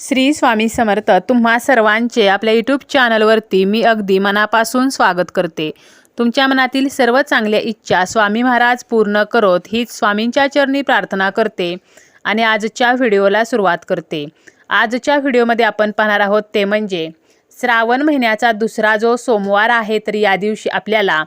श्री स्वामी समर्थ तुम्हा सर्वांचे आपल्या यूट्यूब चॅनलवरती मी अगदी मनापासून स्वागत करते. तुमच्या मनातील सर्व चांगल्या इच्छा स्वामी महाराज पूर्ण करोत हीच स्वामींच्या चरणी प्रार्थना करते आणि आजच्या व्हिडिओला सुरुवात करते. आजच्या व्हिडिओमध्ये आपण पाहणार आहोत ते म्हणजे श्रावण महिन्याचा दुसरा जो सोमवार आहे तर या दिवशी आपल्याला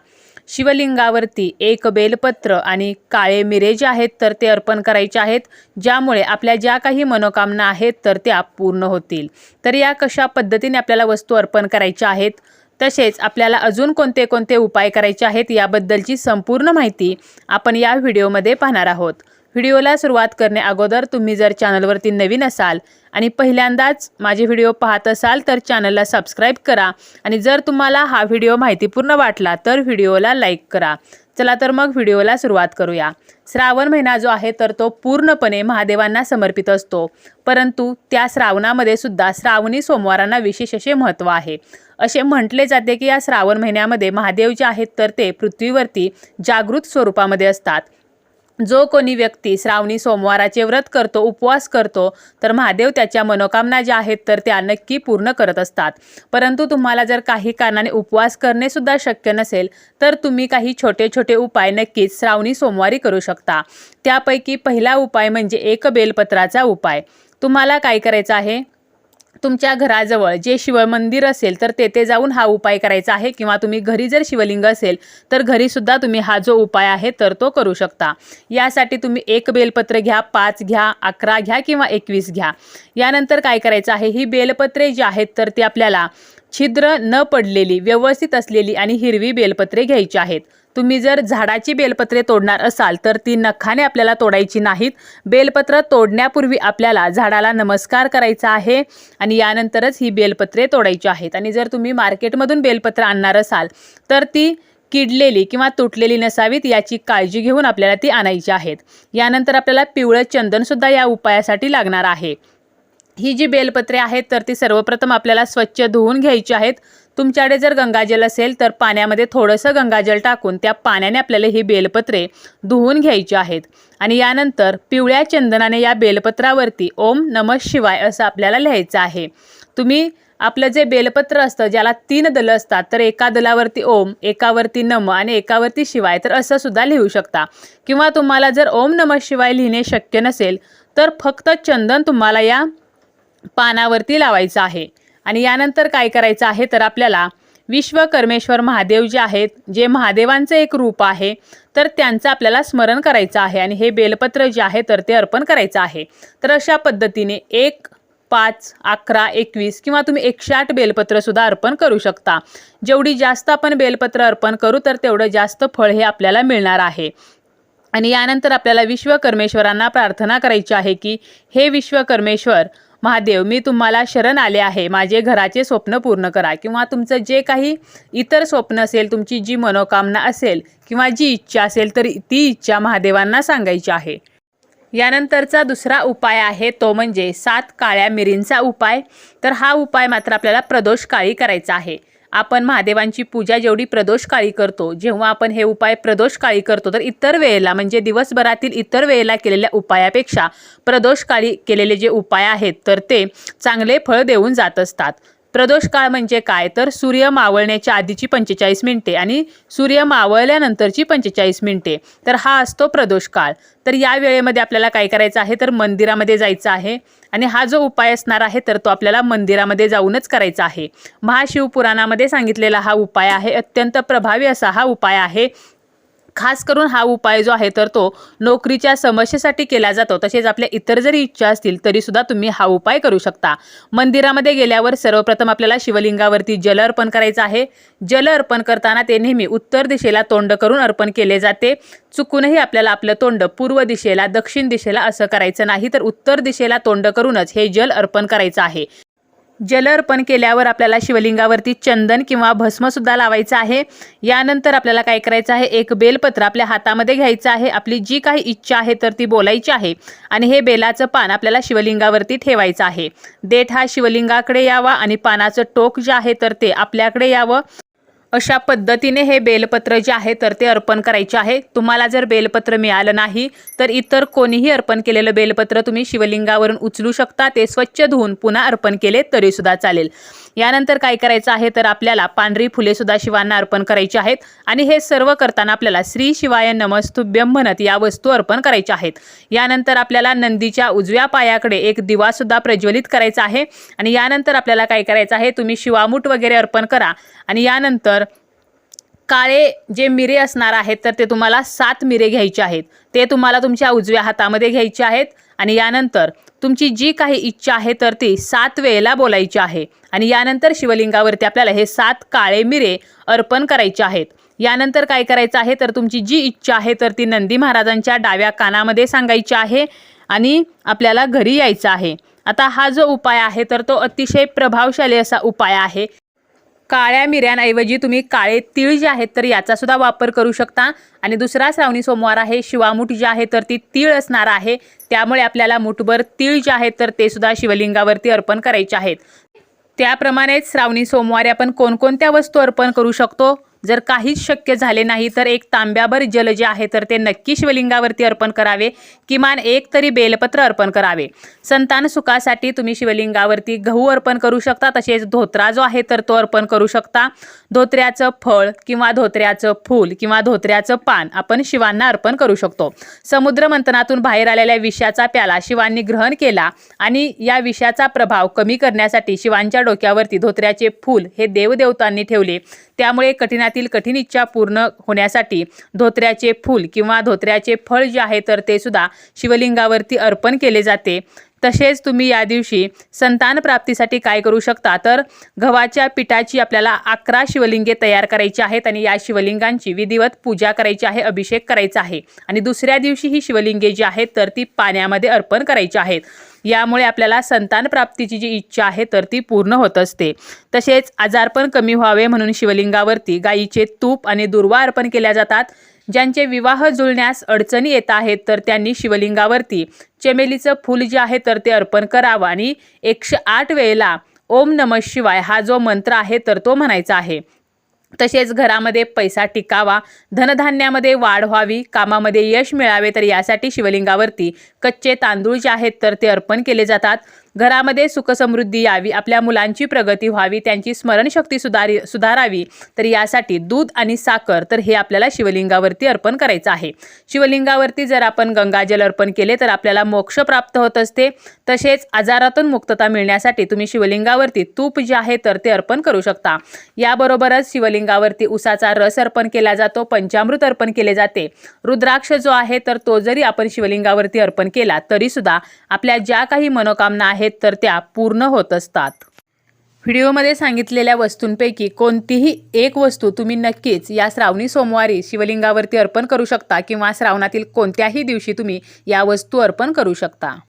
शिवलिंगावरती एक बेलपत्र आणि काळे मिरे जे आहेत तर ते अर्पण करायचे आहेत ज्यामुळे आपल्या ज्या काही मनोकामना आहेत तर त्या पूर्ण होतील. तर या कशा पद्धतीने आपल्याला वस्तू अर्पण करायच्या आहेत? तसेच आपल्याला अजून कोणते कोणते उपाय करायचे आहेत? याबद्दलची संपूर्ण माहिती आपण या व्हिडिओमध्ये पाहणार आहोत. व्हिडिओला सुरुवात करणे अगोदर तुम्ही जर चॅनलवरती नवीन असाल आणि पहिल्यांदाच माझे व्हिडिओ पाहत असाल तर चॅनलला सबस्क्राईब करा. आणि जर तुम्हाला हा व्हिडिओ माहितीपूर्ण वाटला तर व्हिडिओला लाईक करा. चला तर मग व्हिडिओला सुरुवात करूया. श्रावण महिना जो आहे तर तो पूर्णपणे महादेवांना समर्पित असतो. परंतु त्या श्रावणामध्ये सुद्धा श्रावणी सोमवारांना विशेष असे महत्त्व आहे. असे म्हटले जाते की या श्रावण महिन्यामध्ये महादेव जे आहेत तर ते पृथ्वीवरती जागृत स्वरूपामध्ये असतात. जो कोणी व्यक्ती श्रावणी सोमवाराचे व्रत करतो उपवास करतो तर महादेव त्याच्या मनोकामना ज्या आहेत तर त्या नक्की पूर्ण करत असतात. परंतु तुम्हाला जर काही कारणाने उपवास करणे सुद्धा शक्य नसेल तर तुम्ही काही छोटे छोटे उपाय नक्कीच श्रावणी सोमवारी करू शकता. त्यापैकी पहिला उपाय म्हणजे एक बेलपत्राचा उपाय. तुम्हाला काय करायचं आहे? तुमच्या घराजवळ जे शिवमंदिर असेल तर तेथे जाऊन हा उपाय करायचा आहे. किंवा तुम्ही घरी जर शिवलिंग असेल तर घरीसुद्धा तुम्ही हा जो उपाय आहे तर तो करू शकता. यासाठी तुम्ही एक बेलपत्र घ्या पाच घ्या अकरा घ्या किंवा एकवीस घ्या. यानंतर काय करायचं आहे ही बेलपत्रे जी आहेत तर ती आपल्याला छिद्र न पडलेली व्यवस्थित असलेली आणि हिरवी बेलपत्रे घ्यायची आहेत. तुम्ही जर झाडाची बेलपत्रे तोडणार असाल तर ती नखाने आपल्याला तोडायची नाहीत. बेलपत्र तोडण्यापूर्वी आपल्याला झाडाला नमस्कार करायचा आहे आणि यानंतरच ही बेलपत्रे तोडायची आहेत. आणि जर तुम्ही मार्केटमधून बेलपत्र आणणार असाल तर ती किडलेली किंवा तुटलेली नसावीत याची काळजी घेऊन आपल्याला ती आणायची आहेत. यानंतर आपल्याला पिवळं चंदनसुद्धा या उपायासाठी लागणार आहे. ही जी बेलपत्रे आहेत तर ती सर्वप्रथम आपल्याला स्वच्छ धुवून घ्यायची आहेत. तुमच्याकडे जर गंगाजल असेल तर पाण्यामध्ये थोडंसं गंगाजल टाकून त्या पाण्याने आपल्याला ही बेलपत्रे धुवून घ्यायची आहेत. आणि यानंतर पिवळ्या चंदनाने या बेलपत्रावरती ओम नम शिवाय असं आपल्याला लिहायचं आहे. तुम्ही आपलं जे बेलपत्र असतं ज्याला तीन दलं असतात तर एका दलावरती ओम एकावरती नम आणि एकावरती शिवाय तर असं सुद्धा लिहू शकता. किंवा तुम्हाला जर ओम नम शिवाय लिहिणे शक्य नसेल तर फक्त चंदन तुम्हाला या पानावरती लावायचं आहे. आणि यानंतर काय करायचं आहे तर आपल्याला विश्वकर्मेश्वर महादेव जे आहेत जे महादेवांचं एक रूप आहे तर त्यांचं आपल्याला स्मरण करायचं आहे आणि हे बेलपत्र जे आहे तर ते अर्पण करायचं आहे. तर अशा पद्धतीने एक पाच अकरा एकवीस किंवा तुम्ही एकशे आठ बेलपत्रसुद्धा अर्पण करू शकता. जेवढी जास्त आपण बेलपत्र अर्पण करू तर तेवढं जास्त फळ हे आपल्याला मिळणार आहे. आणि यानंतर आपल्याला विश्वकर्मेश्वरांना प्रार्थना करायची आहे की हे विश्वकर्मेश्वर महादेव मी तुम्हाला शरण आले आहे. माझे घराचे स्वप्न पूर्ण करा किंवा तुमचं जे काही इतर स्वप्न असेल तुमची जी मनोकामना असेल किंवा जी इच्छा असेल तर ती इच्छा महादेवांना सांगायची आहे. यानंतरचा दुसरा उपाय आहे तो म्हणजे सात काळ्या मिरींचा उपाय. तर हा उपाय मात्र आपल्याला प्रदोष काळी करायचा आहे. आपण महादेवांची पूजा जेवढी प्रदोष काळी करतो जेव्हा आपण हे उपाय प्रदोषकाळी करतो तर इतर वेळेला म्हणजे दिवसभरातील इतर वेळेला केलेल्या उपायापेक्षा प्रदोषकाळी केलेले जे उपाय आहेत तर ते चांगले फळ देऊन जात असतात. प्रदोष काळ म्हणजे काय? तर सूर्य मावळण्याच्या आधीची पंचेचाळीस मिनिटे आणि सूर्य मावळल्यानंतरची पंचेचाळीस मिनिटे. तर हा असतो प्रदोष काळ. तर या वेळेमध्ये आपल्याला काय करायचं आहे? तर मंदिरामध्ये जायचं आहे. आणि हा जो उपाय असणार आहे तर तो आपल्याला मंदिरामध्ये जाऊनच करायचा आहे. महाशिवपुराणामध्ये सांगितलेला हा उपाय आहे. अत्यंत प्रभावी असा हा उपाय आहे. खास करून हा उपाय जो आहे तर तो नोकरीच्या समस्येसाठी केला जातो. तसेच आपल्या इतर जरी इच्छा असतील तरीसुद्धा तुम्ही हा उपाय करू शकता. मंदिरामध्ये गेल्यावर सर्वप्रथम आपल्याला शिवलिंगावरती जल अर्पण करायचं आहे. जल अर्पण करताना ते नेहमी उत्तर दिशेला तोंड करून अर्पण केले जाते. चुकूनही आपल्याला आपलं तोंड पूर्व दिशेला दक्षिण दिशेला असं करायचं नाही तर उत्तर दिशेला तोंड करूनच हे जल अर्पण करायचं आहे. जल अर्पण केल्यावर आपल्याला शिवलिंगावरती चंदन किंवा भस्मसुद्धा लावायचं आहे. यानंतर आपल्याला काय करायचं आहे? एक बेलपत्र आपल्या हातामध्ये घ्यायचं आहे. आपली जी काही इच्छा आहे तर ती बोलायची आहे. आणि हे बेलाचं पान आपल्याला शिवलिंगावरती ठेवायचं आहे. देठ हा शिवलिंगाकडे यावा आणि पानाचं टोक जे आहे तर ते आपल्याकडे यावं. अशा पद्धतीने हे बेलपत्र जे आहे तर ते अर्पण करायचे आहे. तुम्हाला जर बेलपत्र मिळालं नाही तर इतर कोणीही अर्पण केलेलं बेलपत्र तुम्ही शिवलिंगावरून उचलू शकता. ते स्वच्छ धुवून पुन्हा अर्पण केले तरीसुद्धा चालेल. यानंतर काय करायचं आहे तर आपल्याला पांढरी फुले सुद्धा शिवांना अर्पण करायची आहेत. आणि हे सर्व करताना आपल्याला श्री शिवाय नमस्तुभ्यम म्हणत या वस्तू अर्पण करायच्या आहेत. यानंतर आपल्याला नंदीच्या उजव्या पायाकडे एक दिवा सुद्धा प्रज्वलित करायचा आहे. आणि यानंतर आपल्याला काय करायचं आहे तुम्ही शिवामूठ वगैरे अर्पण करा. आणि यानंतर काळे जे मिरे असणार आहेत तर ते तुम्हाला सात मिरे घ्यायचे आहेत. ते तुम्हाला तुमच्या उजव्या हातामध्ये घ्यायचे आहेत आणि यानंतर तुमची जी काही इच्छा आहे तर ती सात वेळेला बोलायची आहे. आणि यानंतर शिवलिंगावरती आपल्याला हे सात काळे मिरे अर्पण करायचे आहेत. यानंतर काय करायचं आहे तर तुमची जी इच्छा आहे तर ती नंदी महाराजांच्या डाव्या कानामध्ये सांगायची आहे आणि आपल्याला घरी यायचं आहे. आता हा जो उपाय आहे तर तो अतिशय प्रभावशाली असा उपाय आहे. काळ्या मिऱ्यांऐवजी तुम्ही काळे तीळ जे आहेत तर याचा सुद्धा वापर करू शकता. आणि दुसरा श्रावणी सोमवार आहे शिवामूठ जे आहे तर ती तीळ असणार आहे. त्यामुळे आपल्याला मुठभर तीळ जे आहेत तर ते सुद्धा शिवलिंगावरती अर्पण करायचे आहेत. त्याप्रमाणेच श्रावणी सोमवारी आपण कोणकोणत्या वस्तू अर्पण करू शकतो? जर काहीच शक्य झाले नाही तर एक तांब्याभर जल जे आहे तर ते नक्की शिवलिंगावरती अर्पण करावे. किमान एक तरी बेलपत्र अर्पण करावे. संतान सुखासाठी तुम्ही शिवलिंगावरती गहू अर्पण करू शकता. तसेच धोत्रा जो आहे तर तो अर्पण करू शकता. धोत्र्याचं फळ किंवा धोत्र्याचं फूल किंवा धोत्र्याचं पान आपण शिवांना अर्पण करू शकतो. समुद्र मंथनातून बाहेर आलेल्या विषाचा प्याला शिवांनी ग्रहण केला आणि या विषाचा प्रभाव कमी करण्यासाठी शिवांच्या डोक्यावरती धोत्र्याचे फूल हे देवदेवतांनी ठेवले. त्यामुळे कठीणातील कठीण इच्छा पूर्ण होण्यासाठी धोत्र्याचे फूल किंवा धोत्र्याचे फळ जे आहे तर ते सुद्धा शिवलिंगावरती अर्पण केले जाते. तसेच तुम्ही या दिवशी संतान प्राप्तीसाठी काय करू शकता? तर गव्हाच्या पिठाची आपल्याला अकरा शिवलिंगे तयार करायची आहेत आणि या शिवलिंगांची विधिवत पूजा करायची आहे अभिषेक करायचा आहे. आणि दुसऱ्या दिवशी ही शिवलिंगे जी आहेत तर ती पाण्यामध्ये अर्पण करायची आहेत. यामुळे आपल्याला संतान प्राप्तीची जी इच्छा आहे तर ती पूर्ण होत असते. तसेच आजारपण कमी व्हावे म्हणून शिवलिंगावरती गायीचे तूप आणि दुर्वा अर्पण केल्या जातात. ज्यांचे विवाह जुळण्यास अडचणी येत आहेत तर त्यांनी शिवलिंगावरती चमेलीचं फूल जे आहे तर ते अर्पण करावं. आणि एकशे आठ वेळेला ओम नम शिवाय हा जो मंत्र आहे तर तो म्हणायचा आहे. तसेच घरामध्ये पैसा टिकावा धनधान्यामध्ये वाढ व्हावी कामामध्ये यश मिळावे तर यासाठी शिवलिंगावरती कच्चे तांदूळ जे आहेत तर ते अर्पण केले जातात. घरामध्ये सुखसमृद्धी यावी आपल्या मुलांची प्रगती व्हावी त्यांची स्मरणशक्ती सुधारी सुधारावी तर यासाठी दूध आणि साखर तर हे आपल्याला शिवलिंगावरती अर्पण करायचं आहे. शिवलिंगावरती जर आपण गंगाजल अर्पण केले तर आपल्याला मोक्ष प्राप्त होत असते. तसेच आजारातून मुक्तता मिळण्यासाठी तुम्ही शिवलिंगावरती तूप जे आहे तर ते अर्पण करू शकता. याबरोबरच शिवलिंगावरती उसाचा रस अर्पण केला जातो पंचामृत अर्पण केले जाते. रुद्राक्ष जो आहे तर तो जरी आपण शिवलिंगावरती अर्पण केला तरी सुद्धा आपल्या ज्या काही मनोकामना आहेत आहेत तर त्या पूर्ण होत असतात. व्हिडिओमध्ये सांगितलेल्या वस्तूंपैकी कोणतीही एक वस्तू तुम्ही नक्कीच या श्रावणी सोमवारी शिवलिंगावरती अर्पण करू शकता किंवा श्रावणातील कोणत्याही दिवशी तुम्ही या वस्तू अर्पण करू शकता.